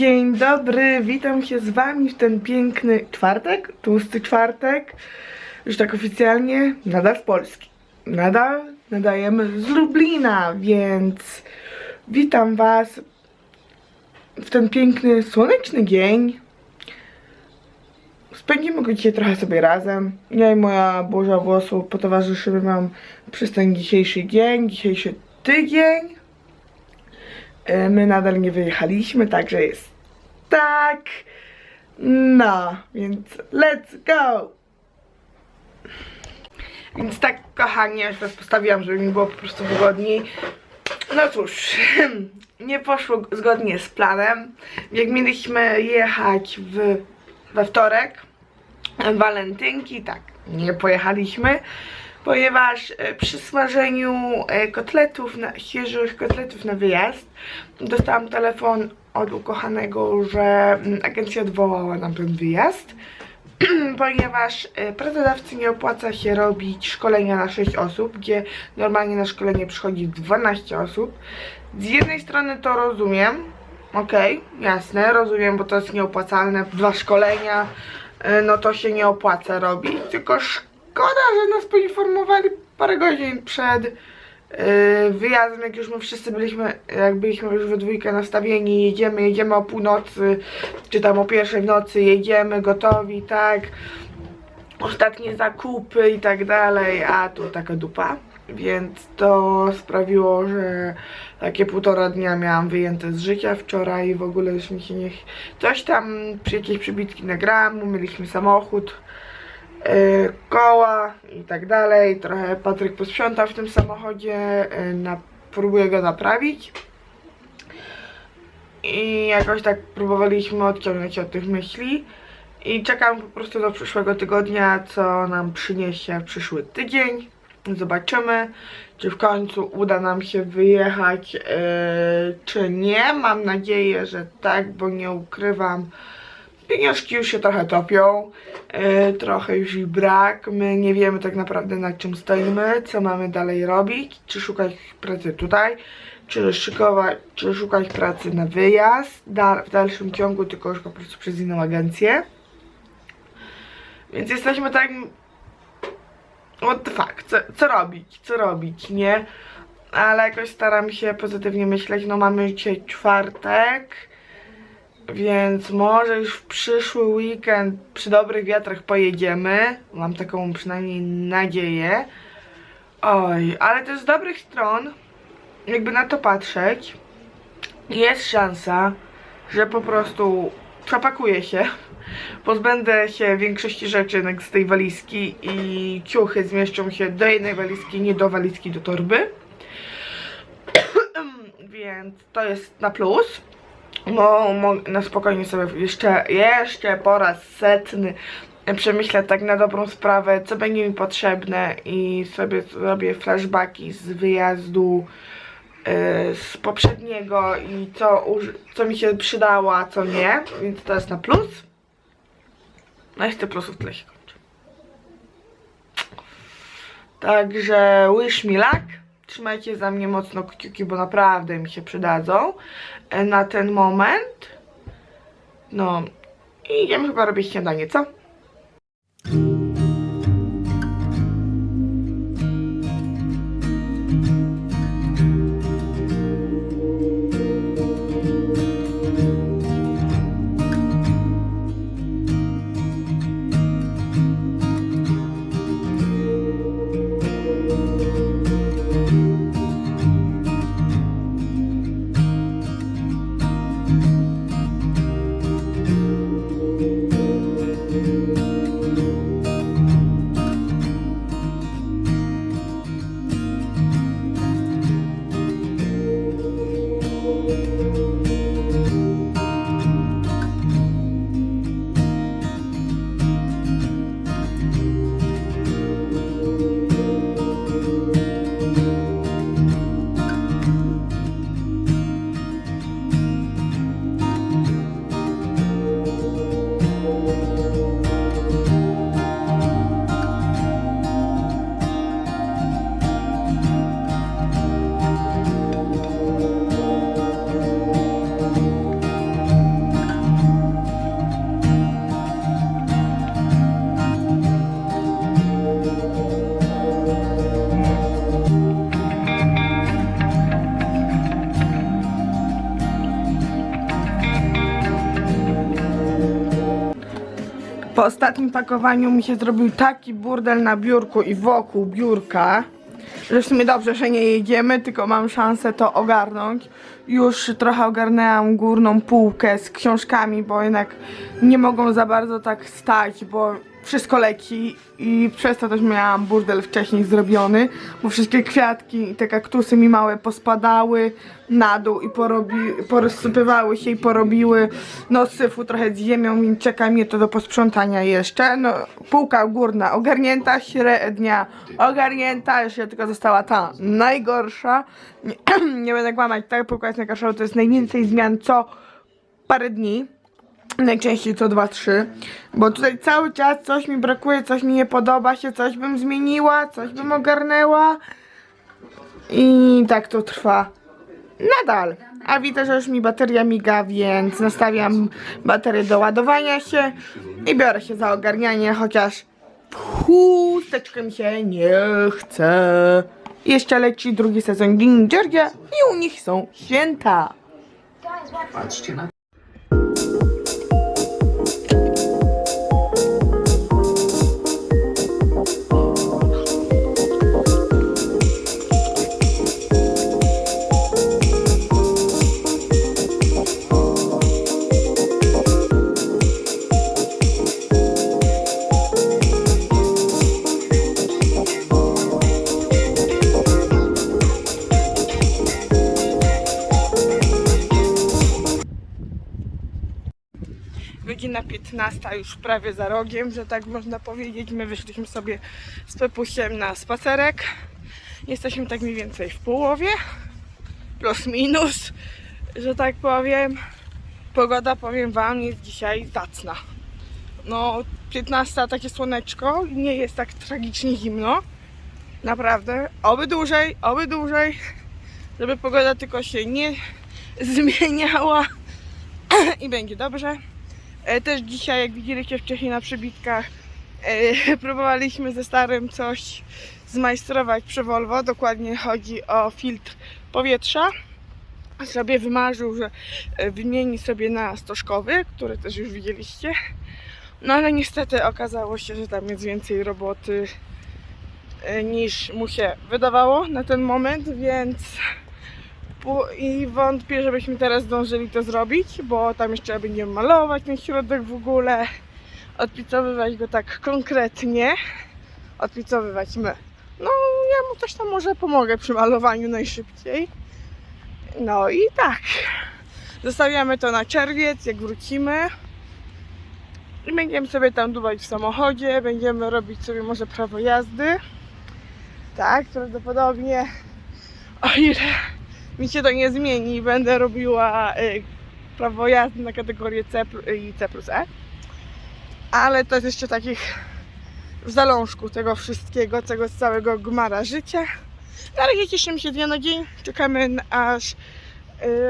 Dzień dobry, witam się z wami w ten piękny czwartek, tłusty czwartek, już tak oficjalnie, nadal z Polski. Nadal nadajemy z Lublina, więc witam was w ten piękny, słoneczny dzień. Spędzimy go dzisiaj trochę sobie razem. Ja i moja burza włosów potowarzyszymy wam przez ten dzisiejszy dzień, dzisiejszy tydzień. E, My nadal nie wyjechaliśmy, także jest tak. No, więc let's go! Więc tak, kochani, ja już was postawiłam, żeby mi było po prostu wygodniej. No cóż, nie poszło zgodnie z planem. Jak mieliśmy jechać w, we wtorek, walentynki, tak, nie pojechaliśmy, ponieważ e, przy smażeniu e, kotletów, na, świeżych kotletów na wyjazd, dostałam telefon od ukochanego, że mm, agencja odwołała nam ten wyjazd, ponieważ e, pracodawcy nie opłaca się robić szkolenia na 6 osób, gdzie normalnie na szkolenie przychodzi 12 osób. Z jednej strony to rozumiem, okej, jasne, rozumiem, bo to jest nieopłacalne, dwa szkolenia, e, no to się nie opłaca robić, tylko szkoda, że nas poinformowali parę godzin przed wyjazdem, jak już my wszyscy byliśmy, jak byliśmy już we dwójkę nastawieni, jedziemy, jedziemy o północy, czy tam o pierwszej w nocy, jedziemy gotowi, tak, ostatnie zakupy i tak dalej, a tu taka dupa. Więc to sprawiło, że takie półtora dnia miałam wyjęte z życia wczoraj w ogóle już mi się nie... ch- Coś tam, przy jakieś przybitki nagrałam, mieliśmy samochód, yy, koła i tak dalej. Trochę Patryk posprzątał w tym samochodzie, yy, na, próbuję go naprawić. I jakoś tak próbowaliśmy odciągnąć od tych myśli. I czekam po prostu do przyszłego tygodnia, co nam przyniesie przyszły tydzień. Zobaczymy, czy w końcu uda nam się wyjechać, yy, czy nie. Mam nadzieję, że tak, bo nie ukrywam. Pieniążki już się trochę topią, yy, trochę już ich brak. My nie wiemy tak naprawdę nad czym stoimy, co mamy dalej robić, czy szukać pracy tutaj, czy szykować, czy szukać pracy na wyjazd da, w dalszym ciągu, tylko już po prostu przez inną agencję. Więc jesteśmy tak what the fuck, co, co robić, co robić, nie? Ale jakoś staram się pozytywnie myśleć, no mamy dzisiaj czwartek, więc może już w przyszły weekend przy dobrych wiatrach pojedziemy, mam taką przynajmniej nadzieję. Oj, ale też z dobrych stron, jakby na to patrzeć, jest szansa, że po prostu przepakuję się, pozbędę się większości rzeczy z tej walizki i ciuchy zmieszczą się do jednej walizki, nie do walizki, do torby. Więc to jest na plus. No, na spokojnie sobie jeszcze, jeszcze po raz setny przemyślę tak na dobrą sprawę, co będzie mi potrzebne i sobie zrobię flashbacki z wyjazdu yy, z poprzedniego i co, co mi się przydało, a co nie, więc to jest na plus. No i z tych plusów tyle się kończy. Także wish me luck. Trzymajcie za mnie mocno kciuki, bo naprawdę mi się przydadzą e, na ten moment. No i idziemy chyba robić śniadanie, co? Ostatnim pakowaniu mi się zrobił taki burdel na biurku i wokół biurka, że w sumie dobrze, że nie jedziemy, tylko mam szansę to ogarnąć. Już trochę ogarnęłam górną półkę z książkami, bo jednak nie mogą za bardzo tak stać, bo wszystko leci i przez to też miałam burdel wcześniej zrobiony, bo wszystkie kwiatki i te kaktusy mi małe pospadały na dół i porobi, porozsypywały się i porobiły no syfu trochę z ziemią i czeka mnie to do posprzątania jeszcze. No półka górna ogarnięta, średnia ogarnięta, jeszcze tylko została ta najgorsza. Nie, nie będę kłamać, ta półka jest najgorsza, to jest najwięcej zmian co parę dni. Najczęściej co 2-3, bo tutaj cały czas coś mi brakuje, coś mi nie podoba się, coś bym zmieniła, coś bym ogarnęła i tak to trwa nadal. A widzę, że już mi bateria miga, więc nastawiam baterię do ładowania się i biorę się za ogarnianie, chociaż chusteczkę mi się nie chce. Jeszcze leci drugi sezon Gingergia i u nich są święta. Patrzcie na Godzina 15 już prawie za rogiem, że tak można powiedzieć. My wyszliśmy sobie z Pepusiem na spacerek. Jesteśmy tak mniej więcej w połowie, plus minus, że tak powiem. Pogoda, powiem Wam, jest dzisiaj zacna. No, 15 takie słoneczko, nie jest tak tragicznie zimno. Naprawdę, oby dłużej, oby dłużej, żeby pogoda tylko się nie zmieniała i będzie dobrze. E, Też dzisiaj, jak widzieliście wcześniej na przybitkach, e, próbowaliśmy ze starym coś zmajstrować przy Volvo. Dokładnie chodzi o filtr powietrza. Sobie wymarzył, że e, wymieni sobie na stożkowy, który też już widzieliście. No ale niestety okazało się, że tam jest więcej roboty niż mu się wydawało na ten moment, więc I wątpię, żebyśmy teraz zdążyli to zrobić, bo tam jeszcze będziemy malować ten środek w ogóle, odpicowywać go tak konkretnie, odpicowywać my. No, ja mu coś tam może pomogę przy malowaniu najszybciej. No i tak. Zostawiamy to na czerwiec, jak wrócimy. I będziemy sobie tam dubać w samochodzie, będziemy robić sobie może prawo jazdy. Tak, prawdopodobnie. O ile mi się to nie zmieni będę robiła y, prawo jazdy na kategorię C i C plus E. Ale to jest jeszcze takich w zalążku tego wszystkiego, tego całego gmara życia. Na razie cieszymy się na dzień. Czekamy aż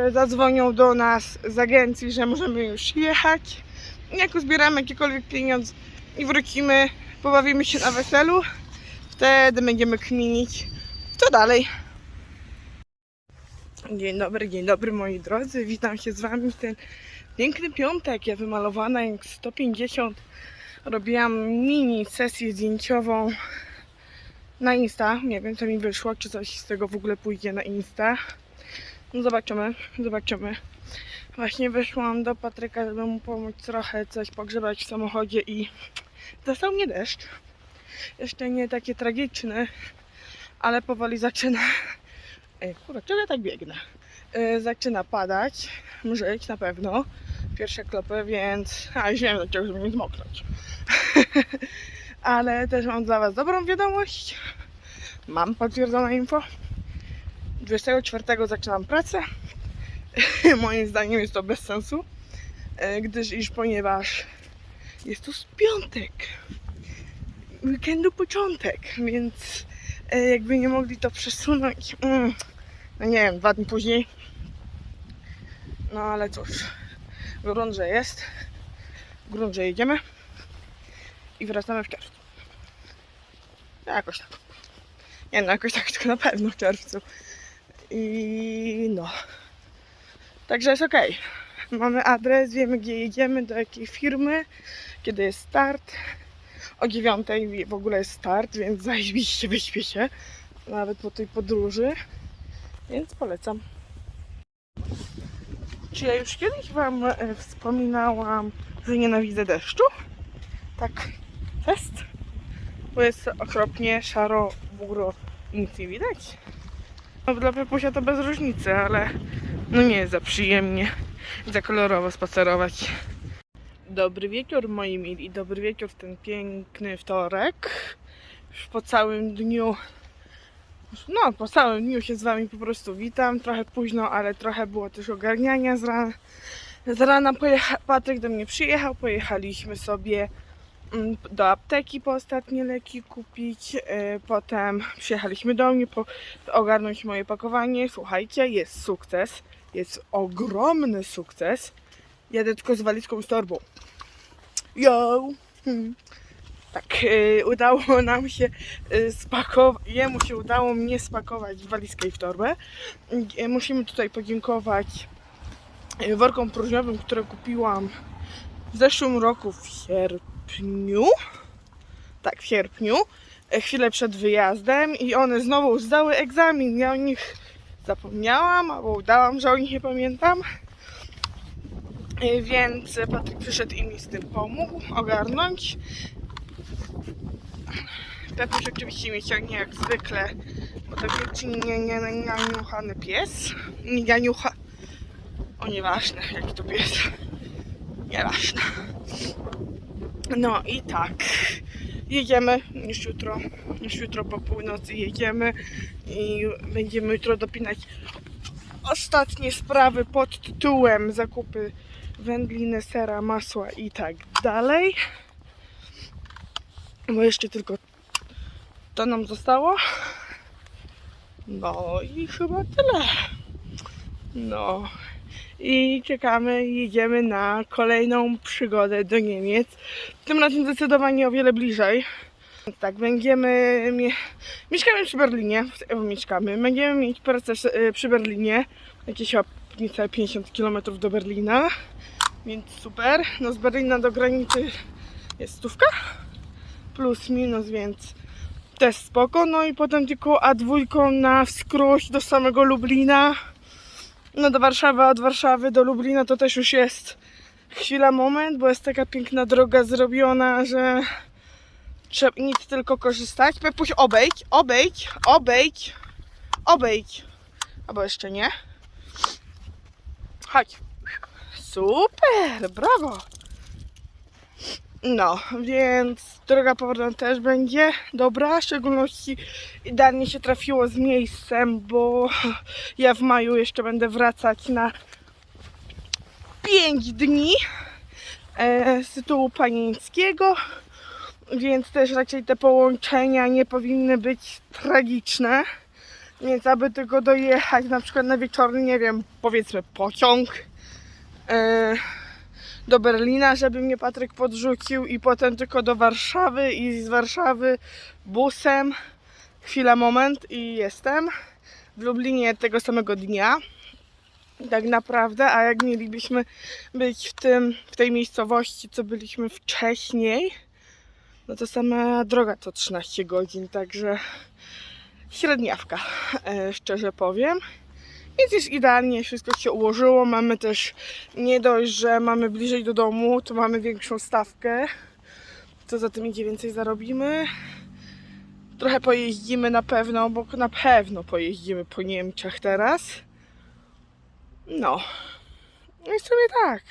y, zadzwonią do nas z agencji, że możemy już jechać. Jak uzbieramy jakikolwiek pieniądz i wrócimy, pobawimy się na weselu, wtedy będziemy kminić, co dalej. Dzień dobry, dzień dobry moi drodzy. Witam się z Wami w ten piękny piątek. Ja wymalowana jak 150. Robiłam mini sesję zdjęciową na Insta. Nie wiem, co mi wyszło, czy coś z tego w ogóle pójdzie na Insta. No zobaczymy, zobaczymy. Właśnie wyszłam do Patryka, żeby mu pomóc trochę coś pogrzebać w samochodzie i zastał mnie deszcz. Jeszcze nie taki tragiczny, ale powoli zaczyna Ja tak biegnę? Yy, zaczyna padać, mrzeć na pewno. Pierwsze klopy, więc... A, już wiem dlaczego, żeby nie zmoknąć. Ale też mam dla Was dobrą wiadomość. Mam potwierdzone info. 24 zaczynam pracę. Moim zdaniem jest to bez sensu, yy, gdyż iż ponieważ jest to z piątek. Weekendu początek, więc e, jakby nie mogli to przesunąć, mm, no nie wiem, dwa dni później. No ale cóż, grunt, że jest, grunt, że jedziemy i wracamy w czerwcu. Jakoś tak. Nie no, jakoś tak, tylko na pewno w czerwcu. I no. Także jest ok. Mamy adres, wiemy gdzie jedziemy, do jakiej firmy kiedy jest start. O dziewiątej w ogóle jest start, więc zajebiście wyśpię się. Nawet po tej podróży. Więc polecam. Czy ja już kiedyś Wam e, wspominałam, że nienawidzę deszczu? Tak, fest. Bo jest okropnie szaro, buro nic nie widać. No dla Pepusia to bez różnicy, ale no nie jest za przyjemnie, za kolorowo spacerować. Dobry wieczór moi mili, dobry wieczór w ten piękny wtorek. Już po całym dniu, no po całym dniu się z Wami po prostu witam. Trochę późno, ale trochę było też ogarniania z rana. Z rana pojecha- Patryk do mnie przyjechał, pojechaliśmy sobie mm, do apteki po ostatnie leki kupić. e, Potem przyjechaliśmy do mnie po ogarnąć moje pakowanie. Słuchajcie, jest sukces. Jest ogromny sukces. Jadę tylko z walizką z torbą. Yo! Hmm. Tak, e, udało nam się spakować, jemu się udało mnie spakować walizkę i w torbę. E, musimy tutaj podziękować e, workom próżniowym, które kupiłam w zeszłym roku w sierpniu. Tak, w sierpniu. E, Chwilę przed wyjazdem i one znowu zdały egzamin. Ja o nich zapomniałam, albo udałam, że o nich nie pamiętam. E, Więc Patryk przyszedł i mi z tym pomógł ogarnąć. Pepuś oczywiście mnie ciągnie jak zwykle, bo to wielki nie, nie, nie, nianiuchany pies. Nie nianiucha... O, nieważne, jaki to pies. Nieważne. No i tak. Jedziemy już jutro. Już jutro po północy jedziemy i będziemy jutro dopinać ostatnie sprawy pod tytułem zakupy wędliny, sera, masła i tak dalej. Bo jeszcze tylko to nam zostało. No i chyba tyle. No. I czekamy, jedziemy na kolejną przygodę do Niemiec. Tym razem zdecydowanie o wiele bliżej. Tak, będziemy. Mie mieszkamy przy Berlinie. Mieszkamy. Będziemy mieć pracę e, przy Berlinie. Jakieś niecałe 50 km do Berlina. Więc super. No z Berlina do granicy jest stówka. Plus minus, więc też spoko. No i potem tylko A2 na wskroś do samego Lublina. No do Warszawy, od Warszawy do Lublina to też już jest chwila, moment, bo jest taka piękna droga zrobiona, że trzeba nic tylko korzystać. Pepuś, obejdź, obejdź, obejdź, obejdź. Albo jeszcze nie. Chodź. Super, brawo. No, więc droga powrotna też będzie dobra, w szczególności idealnie się trafiło z miejscem, bo ja w maju jeszcze będę wracać na 5 dni e, z tytułu panieńskiego, więc też raczej te połączenia nie powinny być tragiczne. Więc aby tylko dojechać na przykład na wieczorny, nie wiem, powiedzmy pociąg e, do Berlina, żeby mnie Patryk podrzucił i potem tylko do Warszawy i z Warszawy busem. Chwila, moment i jestem w Lublinie tego samego dnia. Tak naprawdę, a jak mielibyśmy być w, tym, w tej miejscowości, co byliśmy wcześniej, no to sama droga to 13 godzin, także średniawka, e, szczerze powiem. Więc jest idealnie, wszystko się ułożyło. Mamy też nie dość, że mamy bliżej do domu, to mamy większą stawkę. Co za tym idzie, więcej zarobimy. Trochę pojeździmy na pewno, bo na pewno pojeździmy po Niemczech teraz. No. No i sobie tak.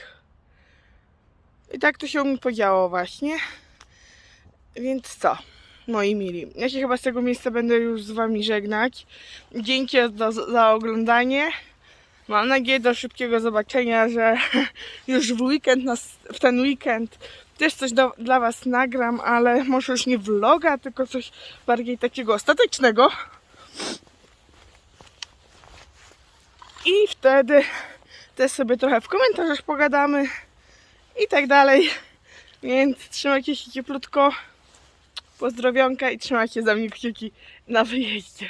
I tak to się mi podziało właśnie. Więc co? Moi mili. Ja się chyba z tego miejsca będę już z Wami żegnać. Dzięki za, za oglądanie. Mam nadzieję do szybkiego zobaczenia, że już w weekend, w ten weekend też coś do, dla Was nagram, ale może już nie vloga, tylko coś bardziej takiego ostatecznego. I wtedy też sobie trochę w komentarzach pogadamy i tak dalej. Więc trzymajcie się cieplutko. Pozdrowionka i trzymajcie za mnie kciuki na wyjeździe.